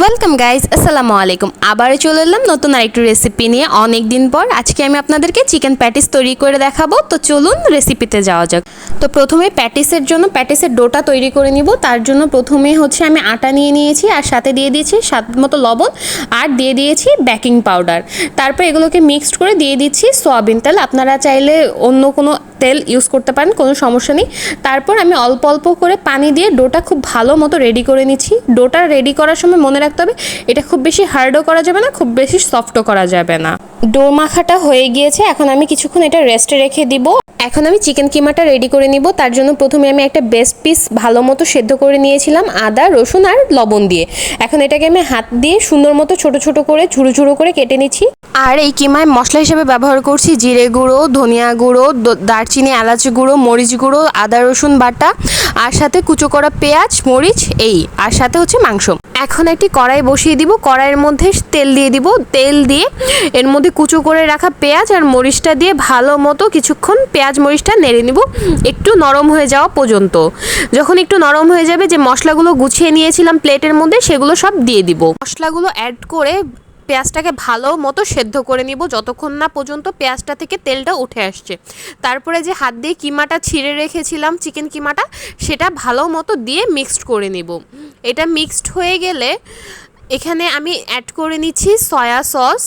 Welcome guys আসসালামু আলাইকুম আবারও চলে এলাম নতুন আরেকটু রেসিপি নিয়ে। অনেক দিন পর আজকে আমি আপনাদেরকে চিকেন প্যাটিস তৈরি করে দেখাবো। তো চলুন রেসিপিতে যাওয়া যাক। তো প্রথমে প্যাটিসের জন্য প্যাটিসের ডোটা তৈরি করে নিব। তার জন্য প্রথমে হচ্ছে আমি আটা নিয়ে নিয়েছি, আর সাথে দিয়ে দিয়েছি স্বাদ মতো লবণ, আর দিয়ে দিয়েছি বেকিং পাউডার তারপর এগুলোকে মিক্সড করে দিয়ে দিচ্ছি সয়াবিন তেল। আপনারা চাইলে অন্য কোনো তেল ইউজ করতে পারেন, কোনো সমস্যা নেই। তারপর আমি অল্প অল্প করে পানি দিয়ে ডোটা খুব ভালো মতো রেডি করে নিচ্ছি। ডোটা রেডি করার সময় মনে রাখতে হবে। এটা খুব বেশি হার্ডও করা যাবে না, খুব বেশি সফটও করা যাবে না। ডো মাখাটা হয়ে গিয়েছে, এখন আমি কিছুক্ষণ এটা রেস্টে রেখে দিব। এখন আমি চিকেন কিমাটা রেডি করে নিব, তার জন্য প্রথমে আমি একটা বেস্ট পিস ভালো মতো সেদ্ধ করে নিয়েছিলাম, আদা, রসুন আর লবণ দিয়ে। এখন এটাকে আমি হাত দিয়ে সুন্দর মতো ছোট ছোট করে ঝুড়ো ঝুড়ো করে কেটে নিচ্ছি। আর এই কিমায় মশলা হিসেবে ব্যবহার করছি জিরে গুঁড়ো, ধনিয়া গুঁড়ো দারচিনি, এলাচ গুঁড়ো, মরিচ গুঁড়ো, আদা, রসুন বাটা, আর সাথে কুচো করা পেঁয়াজ, মরিচ, এই, আর সাথে হচ্ছে মাংস। এখন একটি কড়াই বসিয়ে দিব, কড়াইয়ের মধ্যে তেল দিয়ে দিব। তেল দিয়ে এর মধ্যে কুচো করে রাখা পেঁয়াজ আর মরিচটা দিয়ে ভালো মতো কিছুক্ষণ পেঁয়াজ, মরিচটা নেড়ে নিব। একটু নরম হয়ে যাওয়া পর্যন্ত। যখন একটু নরম হয়ে যাবে, যে মশলাগুলো গুছিয়ে নিয়েছিলাম প্লেটের মধ্যে, সেগুলো সব দিয়ে দিব। মশলাগুলো অ্যাড করে পেঁয়াজটাকে ভালো মতো সেদ্ধ করে নিব যতক্ষণ না পর্যন্ত পেঁয়াজটা থেকে তেলটা উঠে আসছে। তারপরে যে হাত দিয়ে কিমাটা ছিঁড়ে রেখেছিলাম, চিকেন কিমাটা, সেটা ভালো মতো দিয়ে মিক্সড করে নিব। এটা মিক্সড হয়ে গেলে এখানে আমি অ্যাড করে নিচ্ছি সয়া সস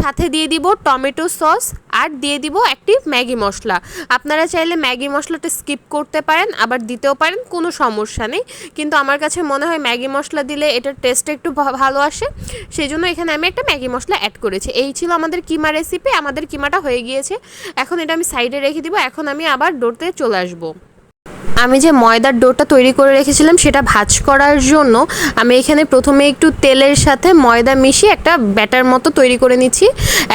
সাথে দিয়ে দিব টমেটো সস আর দিয়ে দিব একটি ম্যাগি মশলা। আপনারা চাইলে ম্যাগি মশলাটা স্কিপ করতে পারেন, আবার দিতেও পারেন, কোনো সমস্যা নেই। কিন্তু আমার কাছে মনে হয় ম্যাগি মশলা দিলে এটার টেস্ট একটু ভালো আসে। সেই জন্য এখানে আমি একটা ম্যাগি মশলা অ্যাড করেছি। এই ছিল আমাদের কিমা রেসিপি আমাদের কিমাটা হয়ে গিয়েছে। এখন এটা আমি সাইডে রেখে দিব, এখন আমি আবার ডোতে চলে আসব। আমি যে ময়দার ডোটা তৈরি করে রেখেছিলাম সেটা ভাজ করার জন্য আমি এখানে প্রথমে একটু তেলের সাথে ময়দা মিশিয়ে একটা ব্যাটার মতো তৈরি করে নিচ্ছি।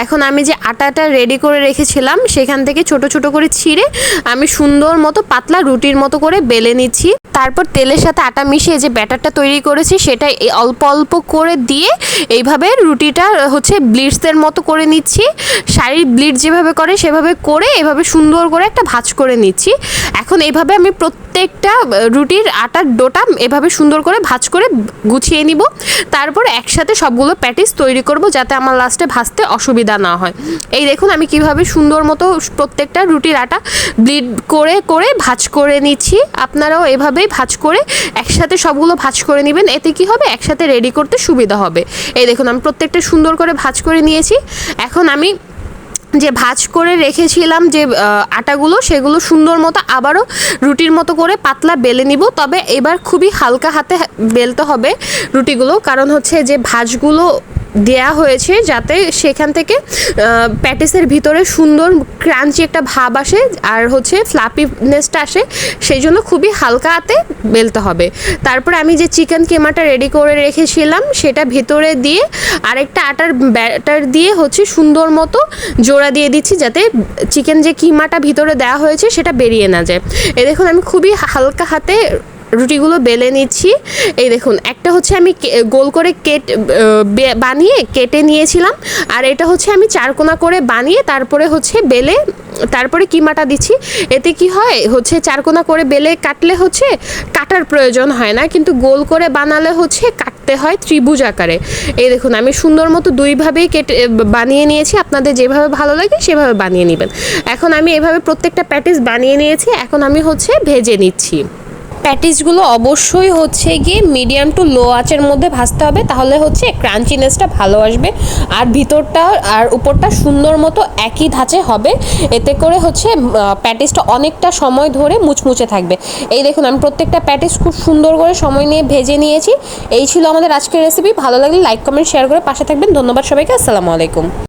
এখন আমি যে আটাটা রেডি করে রেখেছিলাম সেখান থেকে ছোট ছোট করে ছিঁড়ে আমি সুন্দর মতো পাতলা রুটির মতো করে বেলে নিচ্ছি। তারপর তেলের সাথে আটা মিশিয়ে যে ব্যাটারটা তৈরি করেছি সেটা অল্প অল্প করে দিয়ে এইভাবে রুটিটা হচ্ছে ব্লিডসের মতো করে নিচ্ছি। শাড়ির ব্লিড যেভাবে করে সেভাবে করে এভাবে সুন্দর করে একটা ভাজ করে নিচ্ছি। এখন এইভাবে আমি প্রত্যেকটা রুটির আটার ডোটা এভাবে সুন্দর করে ভাজ করে গুছিয়ে নিব। তারপর একসাথে সবগুলো প্যাটিস তৈরি করব যাতে আমার লাস্টে ভাজতে অসুবিধা না হয়। এই দেখুন আমি কীভাবে সুন্দর মতো প্রত্যেকটা রুটির আটা ব্লিড করে করে ভাজ করে নিচ্ছি। আপনারাও এভাবেই ভাজ করে একসাথে সবগুলো ভাজ করে নেবেন। এতে কি হবে? একসাথে রেডি করতে সুবিধা হবে। এই দেখুন আমি প্রত্যেকটা সুন্দর করে ভাজ করে নিয়েছি। এখন আমি যে ভাজ করে রেখেছিলাম যে আটাগুলো, সেগুলো সুন্দর মতো আবারও রুটির মতো করে পাতলা বেলে নিব। তবে এবার খুবই হালকা হাতে বেলতে হবে রুটিগুলো। কারণ হচ্ছে যে ভাজগুলো দেয়া হয়েছে যাতে সেখান থেকে প্যাটিসের ভিতরে সুন্দর ক্রাঞ্চি একটা ভাব আসে আর হচ্ছে ফ্লাপিনেসটা আসে, সেই জন্য খুবই হালকা হাতে বেলতে হবে। তারপর আমি যে চিকেন কেমাটা রেডি করে রেখেছিলাম, সেটা ভেতরে দিয়ে আরেকটা আটার ব্যাটার দিয়ে হচ্ছে সুন্দর মতো জোড়া দিয়ে দিচ্ছি যাতে চিকেন যে কিমাটা ভিতরে দেওয়া হয়েছে সেটা বেরিয়ে না যায়। এ দেখুন, আমি খুবই হালকা হাতে রুটিগুলো বেলে নিচ্ছি। এই দেখুন, একটা হচ্ছে আমি গোল করে কেটে বানিয়ে কেটে নিয়েছিলাম, আর এটা হচ্ছে আমি চারকোনা করে বানিয়ে তারপরে হচ্ছে বেলে, তারপরে কিমাটা দিচ্ছি। এতে কি হয়, হচ্ছে চারকোনা করে বেলে কাটলে হচ্ছে কাটার প্রয়োজন হয় না, কিন্তু গোল করে বানালে হচ্ছে কাটতে হয় ত্রিভুজ আকারে। এই দেখুন, আমি সুন্দর মতো দুইভাবেই কেটে বানিয়ে নিয়েছি, আপনাদের যেভাবে ভালো লাগে সেভাবে বানিয়ে নেবেন। এখন আমি এভাবে প্রত্যেকটা প্যাটিস বানিয়ে নিয়েছি, এখন আমি হচ্ছে ভেজে নিচ্ছি। প্যাটিসগুলো অবশ্যই হচ্ছে গিয়ে মিডিয়াম টু লো আঁচের মধ্যে ভাজতে হবে, তাহলে হচ্ছে ক্রাঞ্চিনেসটা ভালো আসবে। আর ভিতরটা আর উপরটা সুন্দর মতো একই ধাঁচে হবে, এতে করে হচ্ছে প্যাটিসটা অনেকটা সময় ধরে মুচমুচে থাকবে। এই দেখুন, আমি প্রত্যেকটা প্যাটিস খুব সুন্দর করে সময় নিয়ে ভেজে নিয়েছি। এই ছিল আমাদের আজকের রেসিপি ভালো লাগলে লাইক কমেন্ট শেয়ার করে পাশে থাকবেন। ধন্যবাদ সবাইকে, আসসালামু আলাইকুম।